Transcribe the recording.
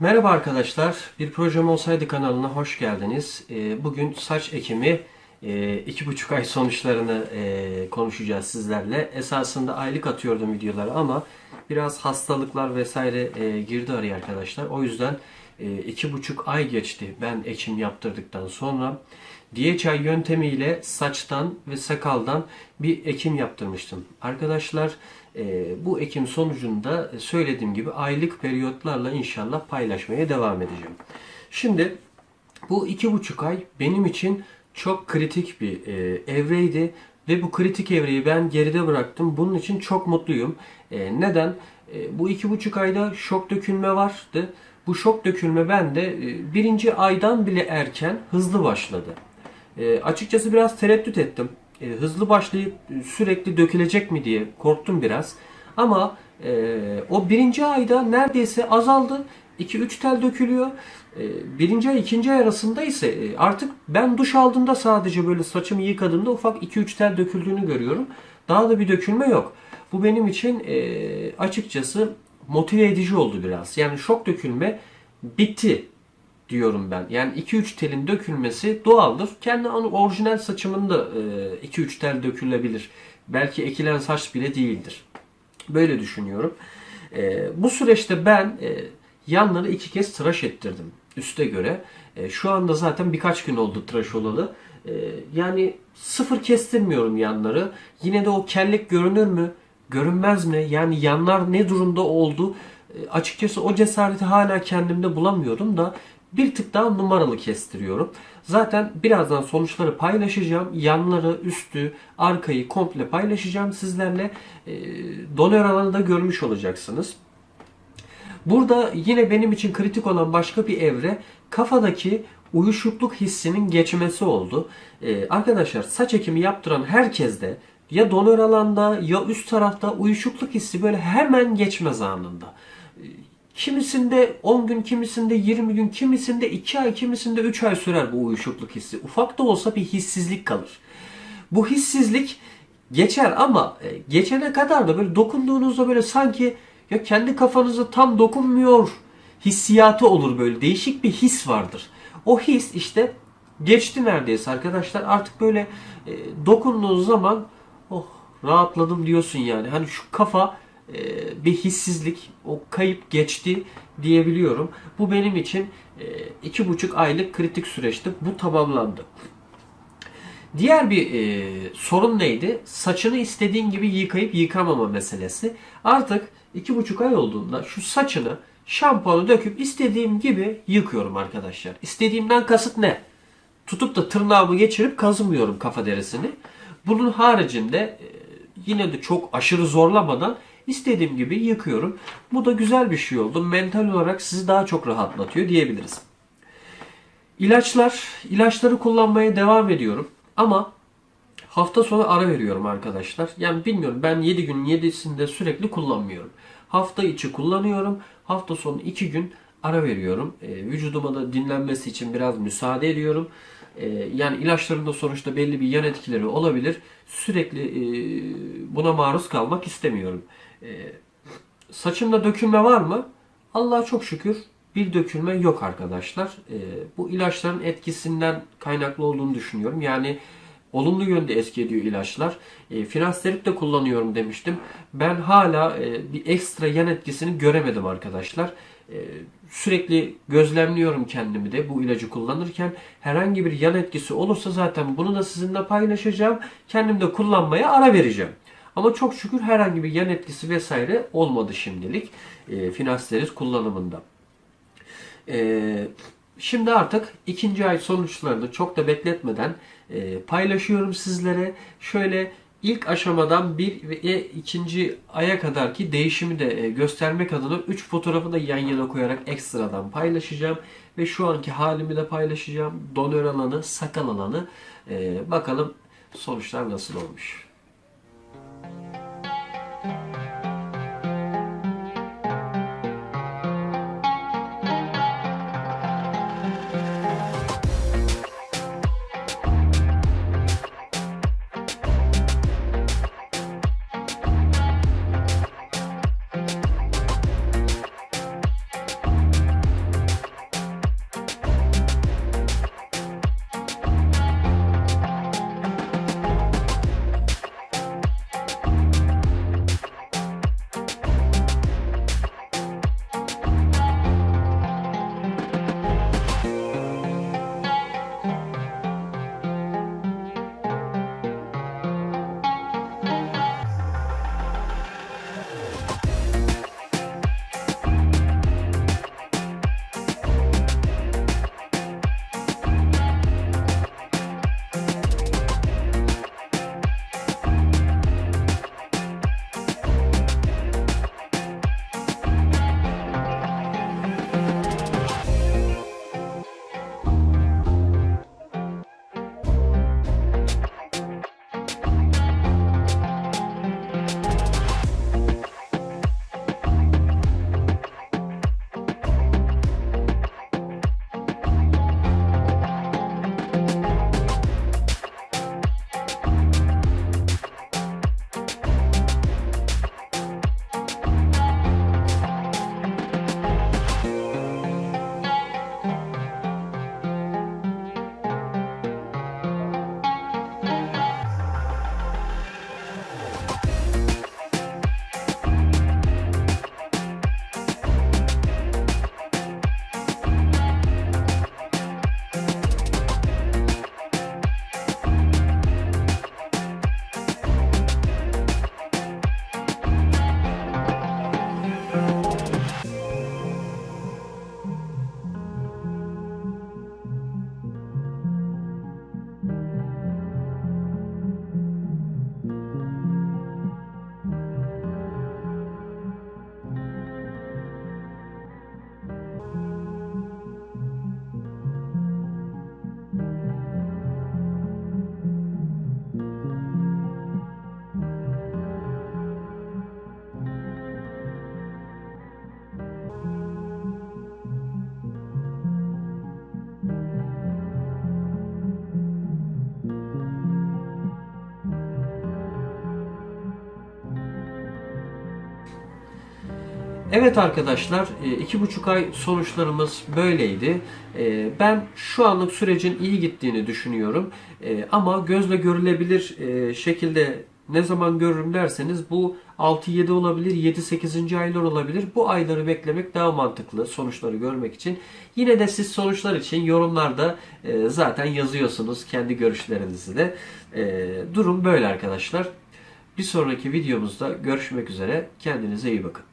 Merhaba arkadaşlar, bir projem olsaydı kanalına hoş geldiniz. Ee, Bugün saç ekimi e, iki buçuk ay sonuçlarını e, konuşacağız sizlerle. Esasında aylık atıyordum videoları ama biraz hastalıklar vesaire e, girdi araya arkadaşlar. O yüzden e, iki buçuk ay geçti ben ekim yaptırdıktan sonra. DHI yöntemiyle saçtan ve sakaldan bir ekim yaptırmıştım. Arkadaşlar e, bu ekim sonucunda söylediğim gibi aylık periyotlarla inşallah paylaşmaya devam edeceğim. Şimdi bu iki buçuk ay benim için çok kritik bir e, evreydi ve bu kritik evreyi ben geride bıraktım. Bunun için çok mutluyum. E, neden? E, bu iki buçuk ayda şok dökülme vardı. Bu şok dökülme bende e, birinci aydan bile erken hızlı başladı. E, açıkçası biraz tereddüt ettim. E, hızlı başlayıp e, sürekli dökülecek mi diye korktum biraz. Ama e, o birinci ayda neredeyse azaldı. 2-3 tel dökülüyor. E, birinci ay ikinci ay arasında ise e, artık ben duş aldığımda sadece böyle saçımı yıkadığımda ufak 2-3 tel döküldüğünü görüyorum. Daha da bir dökülme yok. Bu benim için e, açıkçası motive edici oldu biraz. Yani şok dökülme bitti diyorum ben. Yani 2-3 telin dökülmesi doğaldır. Kendi orijinal saçımın da e, 2-3 tel dökülebilir. Belki ekilen saç bile değildir. Böyle düşünüyorum. E, bu süreçte ben e, yanları iki kez tıraş ettirdim üste göre. E, şu anda zaten birkaç gün oldu tıraş olalı. E, yani sıfır kestirmiyorum yanları. Yine de o kellik görünür mü? Görünmez mi? Yani yanlar ne durumda oldu? E, açıkçası o cesareti hala kendimde bulamıyorum da bir tık daha numaralı kestiriyorum. Zaten birazdan sonuçları paylaşacağım. Yanları, üstü, arkayı komple paylaşacağım sizlerle. E, donör alanı da görmüş olacaksınız. Burada yine benim için kritik olan başka bir evre kafadaki uyuşukluk hissinin geçmesi oldu. Ee, arkadaşlar saç ekimi yaptıran herkeste ya donör alanda ya üst tarafta uyuşukluk hissi böyle hemen geçmez anında. Kimisinde 10 gün, kimisinde 20 gün, kimisinde 2 ay, kimisinde 3 ay sürer bu uyuşukluk hissi. Ufak da olsa bir hissizlik kalır. Bu hissizlik geçer ama e, geçene kadar da böyle dokunduğunuzda böyle sanki ya kendi kafanıza tam dokunmuyor hissiyatı olur böyle değişik bir his vardır. O his işte geçti neredeyse arkadaşlar artık böyle e, dokunduğunuz zaman rahatladım diyorsun yani. Hani şu kafa e, bir hissizlik o kayıp geçti diyebiliyorum. Bu benim için e, iki buçuk aylık kritik süreçti. Bu tamamlandı. Diğer bir e, sorun neydi? Saçını istediğin gibi yıkayıp yıkamama meselesi. Artık iki buçuk ay olduğunda şu saçını şampuanı döküp istediğim gibi yıkıyorum arkadaşlar. İstediğimden kasıt ne? Tutup da tırnağımı geçirip kazımıyorum kafa derisini. Bunun haricinde e, yine de çok aşırı zorlamadan istediğim gibi yıkıyorum. Bu da güzel bir şey oldu. Mental olarak sizi daha çok rahatlatıyor diyebiliriz. İlaçlar, ilaçları kullanmaya devam ediyorum. Ama hafta sonu ara veriyorum arkadaşlar. Yani bilmiyorum ben 7 gün 7'sinde sürekli kullanmıyorum. Hafta içi kullanıyorum. Hafta sonu 2 gün ara veriyorum. E, vücuduma da dinlenmesi için biraz müsaade ediyorum. E, yani ilaçların da sonuçta belli bir yan etkileri olabilir. Sürekli e, buna maruz kalmak istemiyorum. E, saçımda dökülme var mı? Allah'a çok şükür bir dökülme yok arkadaşlar. Ee, bu ilaçların etkisinden kaynaklı olduğunu düşünüyorum. Yani olumlu yönde etki ediyor ilaçlar. E, Finasterip de kullanıyorum demiştim. Ben hala e, bir ekstra yan etkisini göremedim arkadaşlar. E, sürekli gözlemliyorum kendimi de bu ilacı kullanırken. Herhangi bir yan etkisi olursa zaten bunu da sizinle paylaşacağım. Kendim de kullanmaya ara vereceğim. Ama çok şükür herhangi bir yan etkisi vesaire olmadı şimdilik e, Finasterid kullanımında. Ee, şimdi artık ikinci ay sonuçlarını çok da bekletmeden e, paylaşıyorum sizlere. Şöyle ilk aşamadan bir ve ikinci aya kadarki değişimi de e, göstermek adına 3 fotoğrafı da yan yana koyarak ekstradan paylaşacağım. Ve şu anki halimi de paylaşacağım. Donör alanı, sakal alanı. E, bakalım sonuçlar nasıl olmuş. Evet arkadaşlar, e, iki buçuk ay sonuçlarımız böyleydi. E, Ben şu anlık sürecin iyi gittiğini düşünüyorum. E, Ama gözle görülebilir şekilde ne zaman görürüm derseniz bu 6-7 olabilir, 7-8. aylar olabilir. Bu ayları beklemek daha mantıklı sonuçları görmek için. Yine de siz sonuçlar için yorumlarda zaten yazıyorsunuz kendi görüşlerinizi de. Durum böyle arkadaşlar. Bir sonraki videomuzda görüşmek üzere. Kendinize iyi bakın.